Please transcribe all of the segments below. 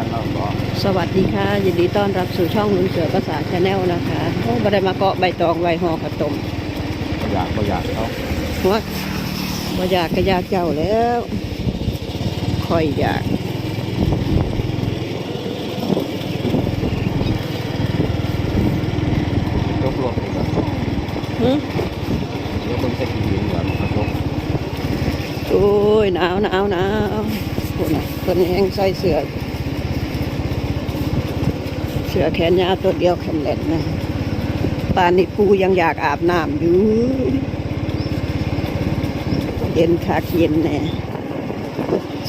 านเราบอกสวัสดีค่ะ ยินดีต้อนรับสู่ช่องลุงเสือภาษาชาแนลนะคะโอ้บ่ได้มาเกาะใบตองใบห่อขาวต้มก็อยากก็อยากเขาหัวบ่อยากก็อยากเจ้าแล้วคอยอยากยกรถอีกแล้วหึเดี๋ยวคนจะกินเหมือนกระทบโอ้ยหนาวหนาวหนาวคนน่ะคนแห้งใส่เสื้อ เสื้อแขนยาวตัวเดียวแขนเล็ดนะป่านนี้ปูยังอยากอาบน้ำอยู่เย็นคักเย็นแน่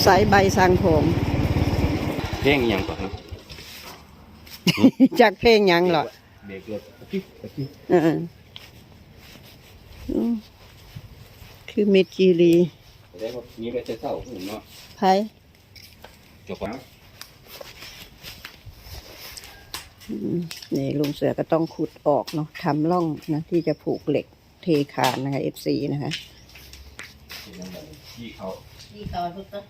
ใส่ใบสังผมเพ่งอหย่างก่อนครับจากเพลงหยังเหรอเบรกรถตะกี้ตะกี้เอออืมคือเมจีรีแสดงว่ามีไปเจอเศร้าผมเนาะไพจบแล้ว อืม นี่ลุงเสือก็ต้องขุดออกเนาะทำร่องนะที่จะผูกเหล็กเทคานนะคะเอฟซีนะคะที่เขานี่ต่อทุกตัว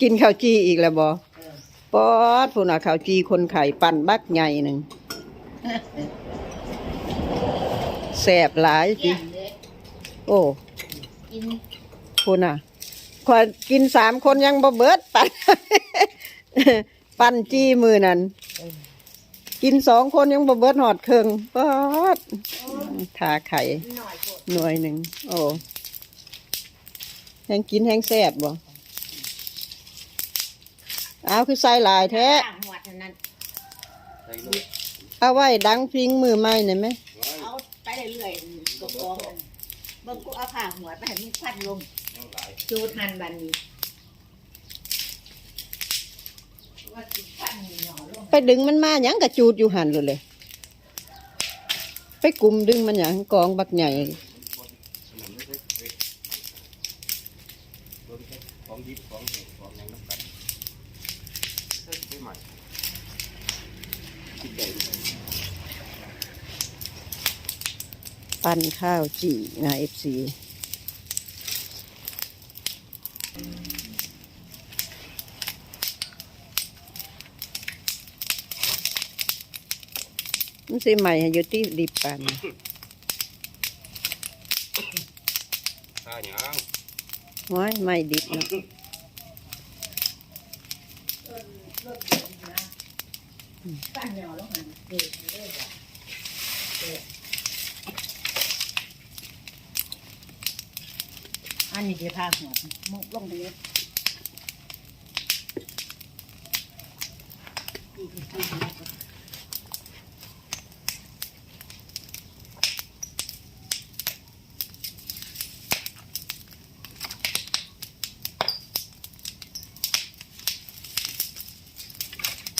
กินข้าวจีอีกแล้วบอปอดพูน่ะข้าวจีคนไข่ปั่นบักใหญ่หนึ่งแสบหลายจีเยี่ยมเลยโอ้กินพูน่ะขอกินสามคนยังบ่เบิดปั่น ปั่นจีมือนั่นกินสองคนยังบ่เบิดหอดเครื่องปอดทาไข่หน่อยโปดหน่วยหนึ่งโอ้แห้งกินแห้งแซ่บบ่เอาคือใส่หลายแท้ข้างหัวเท่านั้นใส่รถเอาไว้ดังพิงมือไม้หน่อยไหมเอาไปเรื่อยๆกบกองกันเบิ่งกูเอาข้างหัวไปให้มันพัดลมจูดหันบันนี้ว่าสิพัดนี่หน่อลง ไปดึงมันมาหยังกระจูดอยู่หันเลยเลย ไปกลุ่มดึงมันหยังกองบักใหญ่ของยิบของเหตุของอย่างนั้นกันไม่ใหม่คิดใหญ่ปั้นข้าวจี่นะเอฟซี มันสิใหม่ให้อยู่ที่ดิบปันข้าหยังว้ายไม่ดิบเนาะปั้นหน่อลงหันเด็ดเลยว่ะเด็ดอันนี้เดี๋ยวพาหัวมุกลงไปเลยอีกทีหนึ่ง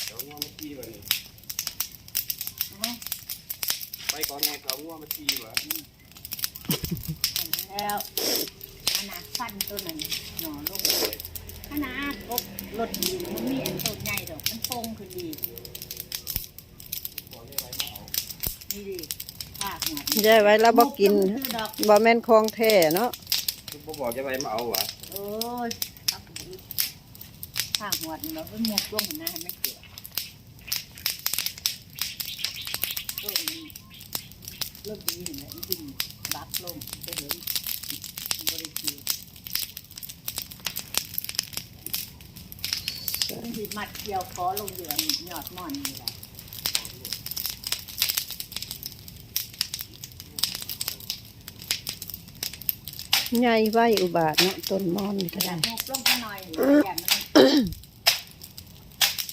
เดี๋ยวงัวมาขี้วะนี่ไป ก่อนไงเขางัวมาขี้วะแล้วขนาดฟันตัวนั้นหน่อลงขนาดกบรถดีมันมีอันต้นใหญ่ดอกมันโป่งขึ้นดีนี่ดีภาคหัวยายไว้แล้วบ่กินคือดอกบ่แม่นของแท้เนาะคือบ่บอกจะไปมาเอาวะโอ้ยภาคหัวภาคหัวเราเป็นหมกลงนะให้มันเกี่ยวต้นนี้ เริ่มดีเห็นไหมจริงบักลงไปเลยบริเกี่ยวที่มัดเกี่ยวคอลงเหลืองยอดม่อนนี่แหละใหญ่ไว้อุบาทเนาะต้นมอนนี่กก็ระดาได้ษหกลงไปหน่อยอย่างนั้น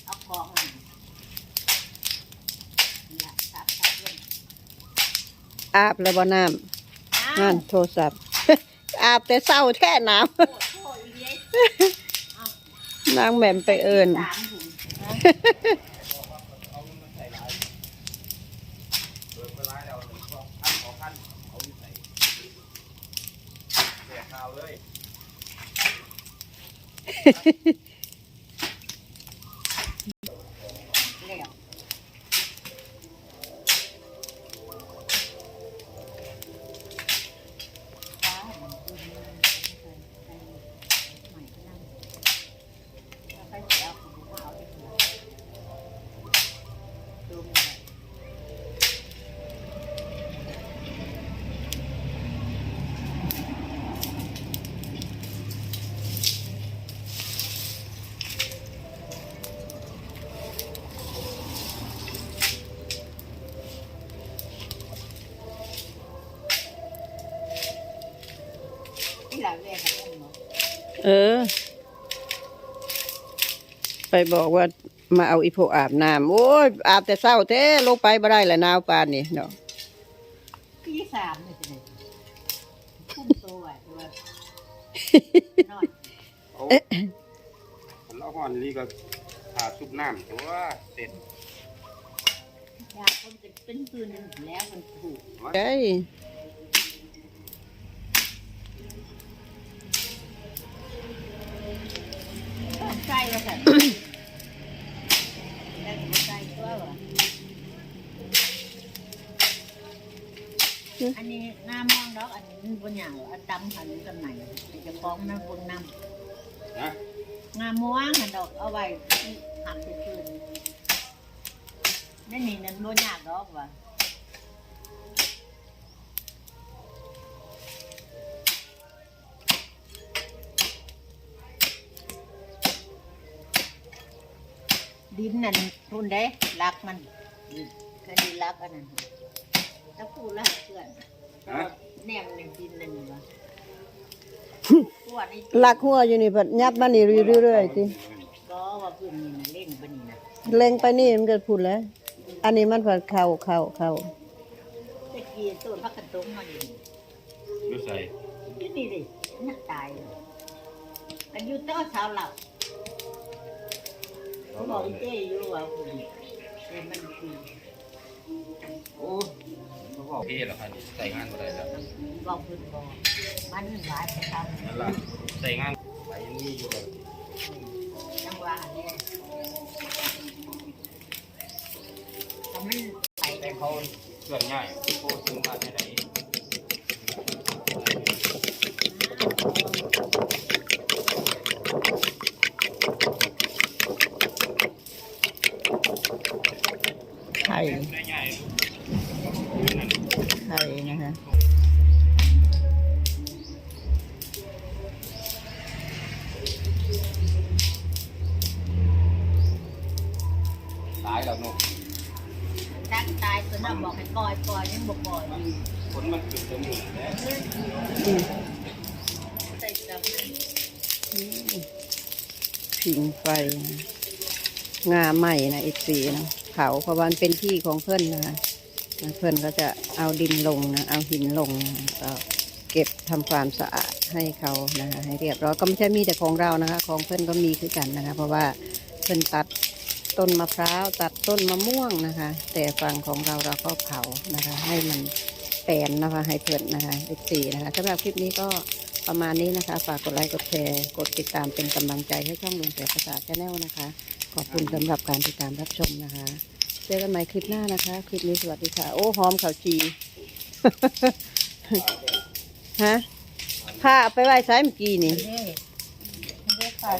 เอาของมันนี่ละสับสับลง อาบแล้วบ่น้ำอ้านั่วนโทรศัพท์ อาบแต่เศร้าแท้หนาวโอ้โหอีเลี้ยนางแหม่มไปเอิญสามถุงนะเเออ ไปบอกว่ามาเอาอีโพอาบน้ำโอ้ยอาบแต่เศร้าแท้ลงไปบ่ได้แหละนาวปานนี่เนาะที่สามเลยจะไหนคุ้มตัวไว้ด้วยน้อยเอามันละห่อนนี่ก็หาซุปน้ำตัวเสร็จอยากคนจะเป็นปืนแล้วมันถูกใช่ ว่าสันแล้ก็ใจตัวว่ะอันนี้หน้ามองดอกอันนี้บนอย่างอันดำอันนี้กันไหนจะฟ้องน้ำบนน้นะำงาม้วงอันดอกเอาไว้หักไปคืนนั่นนี่นั่นบนอย่ากดอกว่ะ ดินนั่นทุนได้รักมันคดีรักอันนั้นถ้าพูดแล้วเพื่อนฮะแนมในดินนั่นอยู่วะปวดไอ้ลักหัวอยู่นี่เพิ่นยับมานี่เรื่อยๆติก็ว่าเพื่อนนี่นะเล่นไปนี่นะเล็งไปนี่มันก็พูดแล้ว อันนี้มันเพิ่นเข้าเข้าเข้าตะกี้ต้นพักกันตรงมาอยู่นี่ดูใส่อยู่นี่ดินักตายเลยกันอยู่เต้าเช้าเหล่าเขา บอกอีเจ้อยู่ว่าคุณเอ้ยมันคือโอ้เขาบอกเท่แล้วค่ะนี่ใส่งานอะไรแล้วบอกคุณบอกมันหลายไปทนั่นล่ะใส่งานไปยังมีอยู่เลยำจังหวะเนี่ยทำมันไปแต่เขาเกิดง่ายโคถึงมาได้ไหน ได้ง่ายไข่นะคะตายแล้วเนาะดักตายส่วนเราบอกให้ปล่อยปล่อยยังบอกปล่อยผลมันขึ้นตรงนี้แหละใส่ดำนั่นผิงไฟนะงาใหม่นะอีกสีนะ เผาเพราะว่ามันเป็นที่ของเพื่อนนะคะเพื่อนก็จะเอาดินลงนะเอาหินลงนะก็เก็บทำความสะอาดให้เขานะคะให้เรียบร้อยก็ไม่ใช่มีแต่ของเรานะคะ ของเพื่อนก็มีคือกันนะคะ เพราะว่าเพื่อนตัดต้นมะพร้าวตัดต้นมะม่วงนะคะ แต่ฝั่งของเราเราก็เผานะคะ ให้มันแปลนนะคะให้เพื่อนนะคะอีกสีนะคะสำหรับคลิปนี้ก็ประมาณนี้นะคะ ฝากกดไลค์กดแชร์กดติดตามเป็นกำลังใจให้ช่องลุงแต่ภาษาชาแนลนะคะ ขอบคุณสำหรับการติดตามรับชมนะคะ เจอกันใหม่คลิปหน้านะคะ คลิปนี้สวัสดีค่ะ โอ้หอมข่าวจีฮะผ้าเอาไปไว้ซ้ายเมื่อกี้นี่เด้เด้ฝ่าย